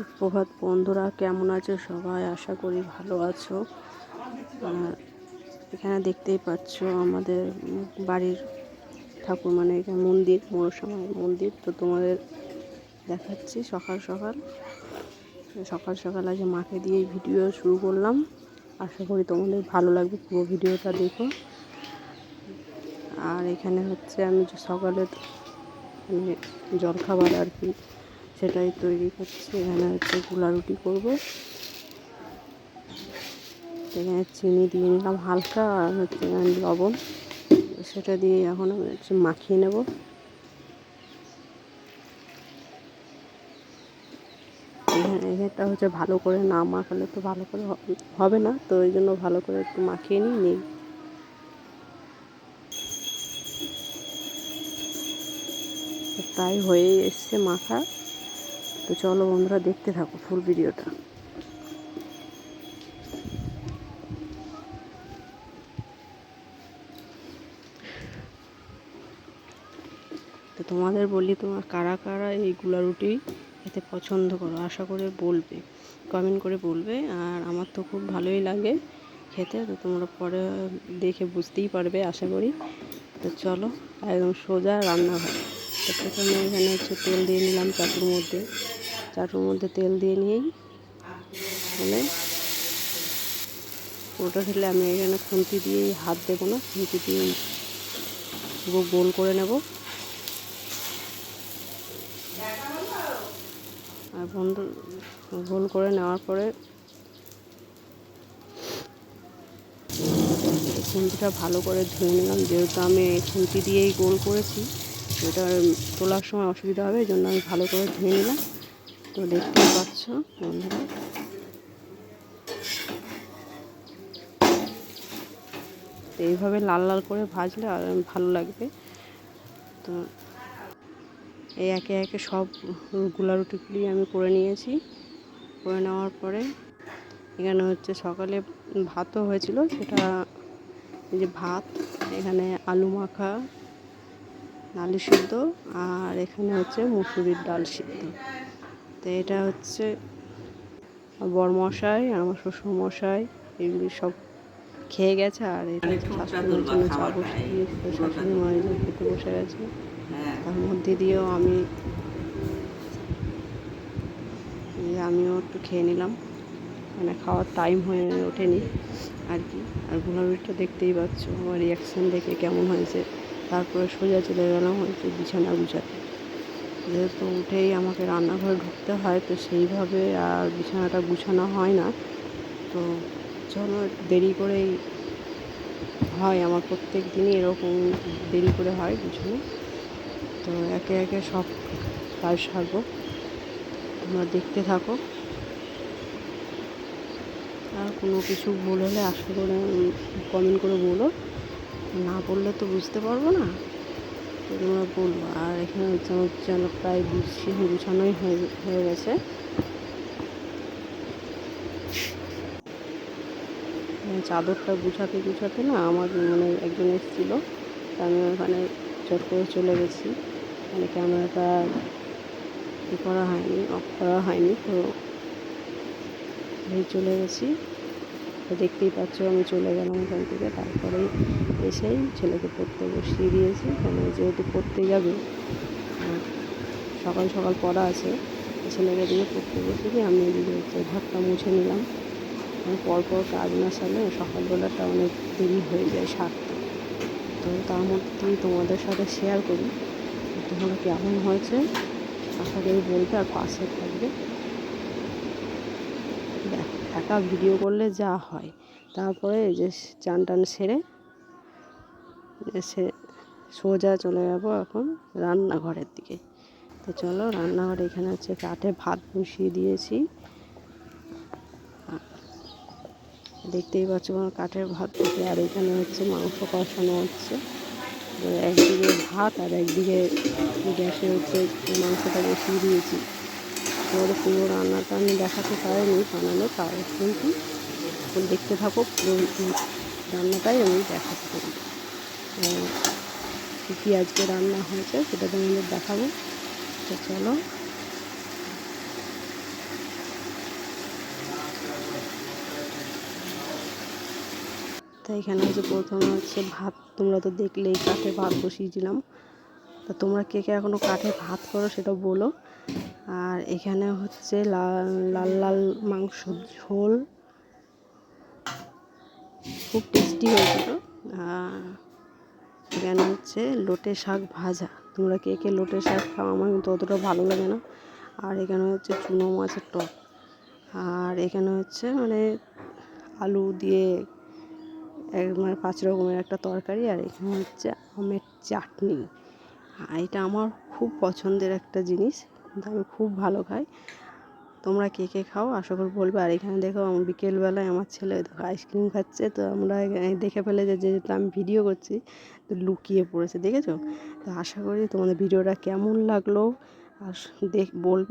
সুপ্রভাত বন্ধুরা, কেমন আছো সবাই? আশা করি ভালো আছো। এখানে দেখতেই পাচ্ছ আমাদের বাড়ির ঠাকুর মানে এখানে মন্দির মনসামার মন্দির। তো তোমাদের দেখাচ্ছি সকাল সকাল। সকাল সকাল আজ মাকে দিয়েই ভিডিও শুরু করলাম। আশা করি তোমাদের ভালো লাগবে পুরো ভিডিওটা দেখো। আর এখানে হচ্ছে আমি যে সকালের মানে জলখাবার আর কি সেটাই তৈরি করছি। এখানে হচ্ছে গোলা রুটি করব। এখানে চিনি দিয়ে নিলাম হালকা আর হচ্ছে লবণ। সেটা দিয়ে এখন হচ্ছে মাখিয়ে নেব। এটা হচ্ছে ভালো করে না মাখালে তো ভালো করে হবে না। তো ওই জন্য ভালো করে একটু মাখিয়ে নিই নিই। প্রায় হয়ে এসছে মাখা। তো চলো বন্ধুরা, দেখতে থাকো ফুল ভিডিওটা তো তোমাদের বলি, তোমার কারা কারা এই গুলা রুটি খেতে পছন্দ করো? আশা করে বলবে কমেন্ট করে বলবে। আর আমার তো খুব ভালোই লাগে খেতে, তো তোমরা পরে দেখে বুঝতেই পারবে, আশা করি। তো চলো, একদম সোজা রান্নাঘর। তো প্রথমে এখানে হচ্ছে তেল দিয়ে নিলাম চাটুর মধ্যে। চাটুর মধ্যে তেল দিয়ে নিয়েই মানে ওটা খেলে আমি এখানে খুন্তি দিয়ে হাত দেবো না, খুন্তি দিয়ে পুরো গোল করে নেব। আর বন্ধু, গোল করে নেওয়ার পরে খুন্তিটা ভালো করে ধুয়ে নিলাম, যেহেতু আমি খুন্তি দিয়েই গোল করেছি। এটা তোলার সময় অসুবিধা হবে, এই জন্য আমি ভালো করে ধুয়ে নিলাম। তো দেখতে পাচ্ছ বন্ধুরা। তো এইভাবে লাল লাল করে ভাজলে আর ভালো লাগবে। তো এই একে একে সবগুলা রুটিগুলি আমি করে নিয়েছি। করে নেওয়ার পরে এখানে হচ্ছে সকালে ভাতও হয়েছিল, সেটা যে ভাত, এখানে আলু মাখা আলু সিদ্ধ আর এখানে হচ্ছে মুসুরির ডাল সিদ্ধ। তো এটা হচ্ছে বরমশাই আর আমার শ্বশুরমশাই এগুলি সব খেয়ে গেছে আর এটা শাশুড়ির জন্য চা বসে শাশুড়ি মায়ের খেতে বসে গেছে। তার মধ্যে দিয়েও আমি আমিও একটু খেয়ে নিলাম। মানে খাওয়ার টাইম হয়ে ওঠেনি আর কি। আর গুলারুটিটা দেখতেই পাচ্ছ আমার রিয়াকশান দেখে কেমন হয়েছে। তারপরে সোজা চলে গেলাম হচ্ছে বিছানা গুছাতে। যেহেতু উঠেই আমাকে রান্নাঘরে ঢুকতে হয়, তো সেইভাবে আর বিছানাটা গুছানো হয় না। তো চলো, দেরি করেই হয় আমার প্রত্যেক দিনই এরকম দেরি করে হয় গুছানো। তো একে একে সব কাজ সারবো। তোমরা দেখতে থাকো। আর কোনো কিছু ভুল হলে আশা করে কমেন্ট করে বলো। না বললে তো বুঝতে পারব না। তোমরা বলব। আর এখানে হচ্ছে যেন প্রায় গুছিয়ে গুছানোই হয়ে গেছে। চাদরটা গুছাতে গুছাতে না আমার মানে একজন এসেছিল আমি ওখানে চট করে চলে গেছি। মানে ক্যামেরাটা ই করা হয়নি, অফ করা হয়নি, তো চলে গেছি। তো দেখতেই পাচ্ছ আমি চলে গেলাম ওখান থেকে। তারপরেই এসেই ছেলেকে পড়তে বসিয়ে দিয়েছি। কেন যেহেতু পড়তে যাবে। সকাল সকাল পড়া আছে। ছেলেকে দিয়ে পড়তে বসে দিয়ে আমি এদিকে হচ্ছে ঘরটা মুছে নিলাম। পরপর কাজ না সারলে সকালবেলাটা অনেক দেরি হয়ে যায় সারতে। তো তার মধ্যেই তোমাদের সাথে শেয়ার করি। তোমরা কেমন হয়েছে? আশা করি বলবে আর পাশে থাকবে। একা ভিডিও করলে যা হয়। তারপরে এই যে চান টান সেরে এসে সোজা চলে যাব এখন রান্নাঘরের দিকে। তো চলো রান্নাঘরে এখানে হচ্ছে কাঠে ভাত বসিয়ে দিয়েছি। দেখতেই পাচ্ছ কাঠের ভাত থেকে আর এখানে হচ্ছে মাংস কষানো হচ্ছে। একদিকে ভাত আর একদিকে গ্যাসে হচ্ছে মাংসটা বসিয়ে দিয়েছি। তোমাদের পুরো রান্নাটা আমি দেখাতে পারিনি বানানো তাও কিন্তু দেখতে থাকো রান্নাটাই আমি দেখাতে পারি। কী আজকে রান্না হয়েছে সেটা তোমাদের দেখাবো। তো চলো। তো এখানে হচ্ছে প্রথমে হচ্ছে ভাত, তোমরা তো দেখলেই কাঠে ভাত বসিয়েছিলাম। তা তোমরা কে কে এখনও কাঠে ভাত করো সেটা বলো। আর এখানে হচ্ছে লাল লাল মাংস ঝোল। খুব টেস্টি হয়েছিল। এখানে হচ্ছে লোটে শাক ভাজা। তোমরা কে কে লোটে শাক খাও, আমার কিন্তু অতটা ভালো লাগে না। আর এখানে হচ্ছে চুনো মাছের টক। আর এখানে হচ্ছে মানে আলু দিয়ে এক মানে পাঁচ রকমের একটা তরকারি, আর এখানে হচ্ছে আমের চাটনি। এটা আমার খুব পছন্দের একটা জিনিস। কিন্তু আমি খুব ভালো খাই। তোমরা কে কে খাও? আশা করি বলবে। আর এখানে দেখো আমি বিকেলবেলায় আমার ছেলে দেখো আইসক্রিম খাচ্ছে। তো আমরা দেখে ফেলে যে, যেহেতু আমি ভিডিও করছি, তো লুকিয়ে পড়েছে, দেখেছ? তো আশা করি তোমাদের ভিডিওটা কেমন লাগল? আর দেখ, বলবে